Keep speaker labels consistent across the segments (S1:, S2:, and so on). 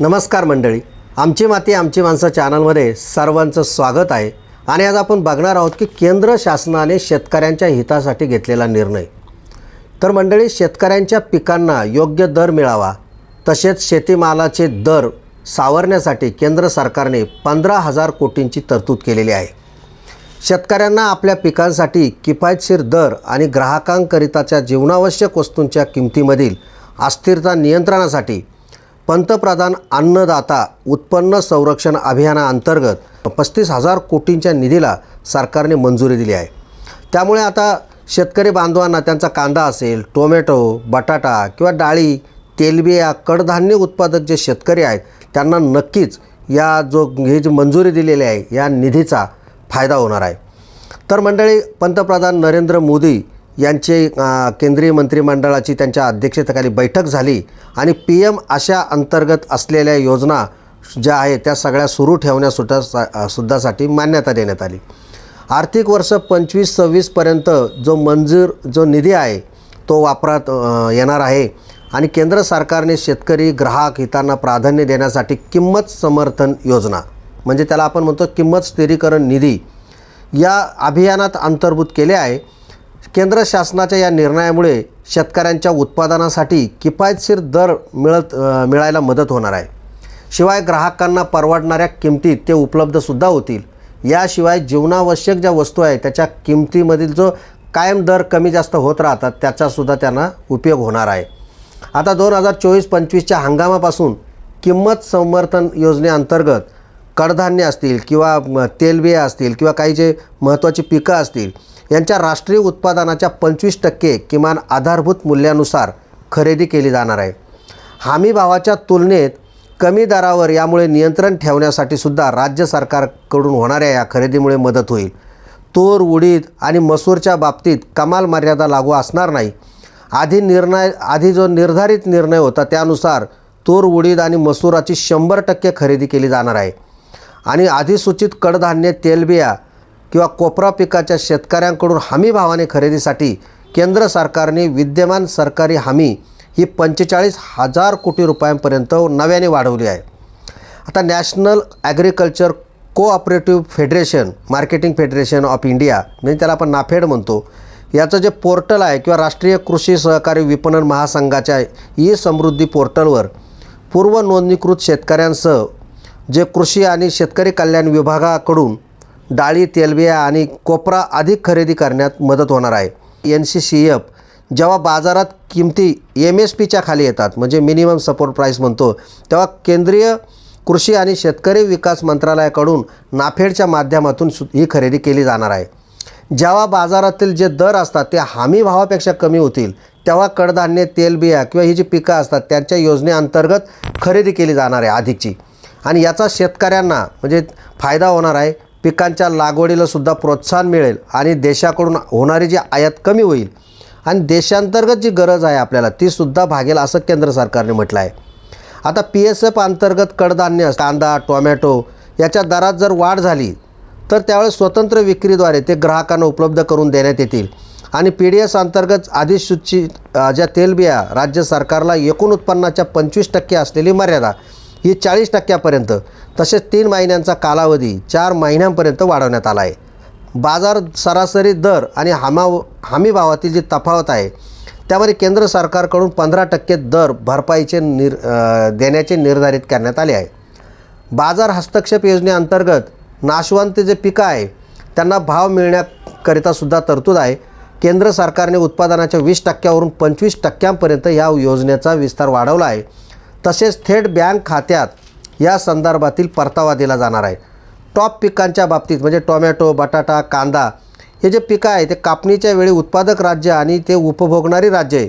S1: नमस्कार मंडळी. आमची माती आमची माणसं चॅनलमध्ये सर्वांचं स्वागत आहे. आणि आज आपण बघणार आहोत की केंद्र शासनाने शेतकऱ्यांच्या हितासाठी घेतलेला निर्णय. तर मंडळी शेतकऱ्यांच्या पिकांना योग्य दर मिळावा. तसेच शेतीमालाचे दर सावरण्यासाठी केंद्र सरकारने पंधरा हजार कोटींची तरतूद केलेली आहे. शेतकऱ्यांना आपल्या पिकांसाठी किफायतशीर दर आणि ग्राहकांकरिताच्या जीवनावश्यक वस्तूंच्या किमतीमधील अस्थिरता नियंत्रणासाठी पंतप्रधान अन्नदाता उत्पन्न संरक्षण अभियानाअंतर्गत पस्तीस हजार कोटींच्या निधीला सरकारने मंजुरी दिली आहे. त्यामुळे आता शेतकरी बांधवांना त्यांचा कांदा असेल टोमॅटो बटाटा किंवा डाळी तेलबिया कडधान्य उत्पादक जे शेतकरी आहेत त्यांना नक्कीच या जो ही जी मंजुरी दिलेली आहे या निधीचा फायदा होणार आहे. तर मंडळी पंतप्रधान नरेंद्र मोदी यांचे केंद्रीय मंत्रिमंडळाची त्यांच्या अध्यक्षतेखाली बैठक झाली आणि पी एम अशा अंतर्गत असलेल्या योजना ज्या आहेत त्या सगळ्या सुरू ठेवण्यासुद्धा सा सुद्धासाठी मान्यता देण्यात आली. आर्थिक वर्ष पंचवीस सव्वीसपर्यंत जो मंजूर जो निधी आहे तो वापरात येणार आहे आणि केंद्र सरकारने शेतकरी ग्राहक हितांना प्राधान्य देण्यासाठी किंमत समर्थन योजना म्हणजे त्याला आपण म्हणतो किंमत स्थिरीकरण निधी या अभियानात अंतर्भूत केले आहे. केंद्र शासनाच्या या निर्णयामुळे शेतकऱ्यांच्या उत्पादनासाठी किफायतशीर दर मिळत मिळायला मदत होणार आहे. शिवाय ग्राहकांना परवडणाऱ्या किमतीत ते उपलब्धसुद्धा होतील. याशिवाय जीवनावश्यक ज्या वस्तू आहेत त्याच्या किमतीमधील जो कायम दर कमी जास्त होत राहतात त्याचासुद्धा त्यांना उपयोग होणार आहे. आता दोन हजार चोवीस पंचवीसच्या हंगामापासून किंमत संवर्धन योजनेअंतर्गत कडधान्य असतील किंवा तेलबिया असतील किंवा काही जे महत्त्वाची पिकं असतील यांच्या राष्ट्रीय उत्पादनाच्या पंचवीस टक्के किमान आधारभूत मूल्यानुसार खरेदी केली जाणार आहे. हमी भावाच्या तुलनेत कमी दरावर यामुळे नियंत्रण ठेवण्यासाठी सुद्धा राज्य सरकारकडून होणाऱ्या या खरेदीमुळे मदत होईल. तूर उडीद आणि मसूरच्या बाबतीत कमाल मर्यादा लागू असणार नाही. आधी निर्णय आधी जो निर्धारित निर्णय होता त्यानुसार तूर उडीद आणि मसूराची शंभर टक्के खरेदी केली जाणार आहे. आणि अधिसूचित कडधान्य तेलबिया किंवा कोपरा पिकाच्या शेतकऱ्यांकडून हमी भावाने खरेदीसाठी केंद्र सरकारने विद्यमान सरकारी हमी ही पंचेचाळीस हजार कोटी रुपयांपर्यंत नव्याने वाढवली आहे. आता national agriculture cooperative federation marketing federation of India म्हणजे त्याला आपण नाफेड म्हणतो याचं जे पोर्टल आहे किंवा राष्ट्रीय कृषी सहकारी विपणन महासंघाच्या ई समृद्धी पोर्टलवर पूर्व नोंदणीकृत शेतकऱ्यांसह जे कृषी आणि शेतकरी कल्याण विभागाकडून डाळी तेलबिया आणि कोपरा अधिक खरेदी करण्यात मदत होणार आहे. एन सी सी एफ जेव्हा बाजारात किमती एम एस पीच्या खाली येतात म्हणजे मिनिमम सपोर्ट प्राईस म्हणतो तेव्हा केंद्रीय कृषी आणि शेतकरी विकास मंत्रालयाकडून नाफेडच्या माध्यमातून सु ही खरेदी केली जाणार आहे. जेव्हा बाजारातील जे दर असतात ते हमी भावापेक्षा कमी होतील तेव्हा कडधान्य तेलबिया किंवा ही जी पिकं असतात त्यांच्या योजनेअंतर्गत खरेदी केली जाणार आहे अधिकची आणि याचा शेतकऱ्यांना म्हणजे फायदा होणार आहे. पिकांच्या लागवडीला सुद्धा प्रोत्साहन मिळेल आणि देशाकडून होणारी जी आयात कमी होईल आणि देशांतर्गत जी गरज आहे आपल्याला ती सुद्धा भागेल असं केंद्र सरकारने म्हटलं आहे. आता पी एस एफ अंतर्गत कडधान्य कांदा टोमॅटो याच्या दरात जर वाढ झाली तर त्यावेळेस स्वतंत्र विक्रीद्वारे ते ग्राहकांना उपलब्ध करून देण्यात येतील. आणि पी डी एस अंतर्गत अधिसूचित ज्या तेलबिया राज्य सरकारला एकूण उत्पन्नाच्या पंचवीस टक्के असलेली मर्यादा ही चाळीस टक्क्यापर्यंत तसेच तीन महिन्यांचा कालावधी चार महिन्यांपर्यंत वाढवण्यात आला आहे. बाजार सरासरी दर आणि हमा हमीभावातील जी तफावत आहे त्यामध्ये केंद्र सरकारकडून पंधरा टक्के दर भरपाईचे निर देण्याचे निर्धारित करण्यात आले आहे. बाजार हस्तक्षेप योजनेअंतर्गत नाशवंत जे पिकं आहे त्यांना भाव मिळण्याकरिता सुद्धा तरतूद आहे. केंद्र सरकारने उत्पादनाच्या वीस टक्क्यावरून पंचवीस टक्क्यांपर्यंत या योजनेचा विस्तार वाढवला आहे. तसेच थेट बँक खात्यात या संदर्भातील परतावा दिला जाणार आहे. टॉप पिकांच्या बाबतीत म्हणजे टोमॅटो बटाटा कांदा हे जे पिकं आहे ते कापणीच्या वेळी उत्पादक राज्य आणि ते उपभोगणारी राज्ये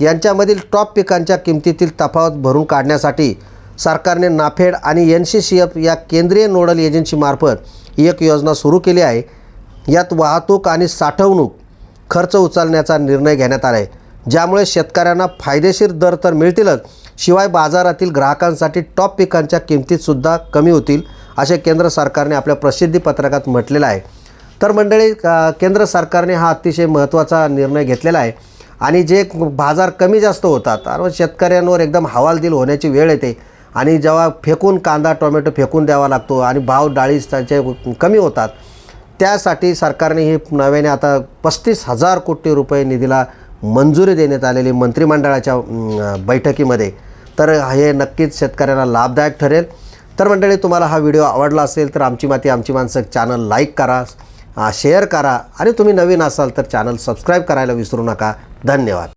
S1: यांच्यामधील टॉप पिकांच्या किमतीतील तफावत भरून काढण्यासाठी सरकारने नाफेड आणि एन सी सी एफ या केंद्रीय नोडल एजन्सीमार्फत एक योजना सुरू केली आहे. यात वाहतूक आणि साठवणूक खर्च उचलण्याचा निर्णय घेण्यात आला आहे ज्यामुळे शेतकऱ्यांना फायदेशीर दर तर मिळतीलच शिवाय बाजारातील ग्राहकांसाठी टॉप पिकांच्या किमतीतसुद्धा कमी होतील असे केंद्र सरकारने आपल्या प्रसिद्धी पत्रकात म्हटलेलं आहे. तर मंडळी केंद्र सरकारने हा अतिशय महत्त्वाचा निर्णय घेतलेला आहे आणि जे बाजार कमी जास्त होतात आणि शेतकऱ्यांवर एकदम हवालदिल होण्याची वेळ येते आणि जेव्हा फेकून कांदा टोमॅटो फेकून द्यावा लागतो आणि भाव डाळी त्याचे कमी होतात त्यासाठी सरकारने ही नव्याने आता पस्तीस हजार कोटी रुपये निधीला मंजुरी देण्यात आलेली मंत्रिमंडळाच्या बैठकीमध्ये तर हे नक्कीच शेतकऱ्यांना लाभदायक ठरेल. तर मंडळी तुम्हाला हा व्हिडिओ आवडला असेल तर आमची माती आमची माणसं चॅनल लाईक करा शेअर करा आणि तुम्ही नवीन असाल तर चॅनल सबस्क्राईब करायला विसरू नका. धन्यवाद.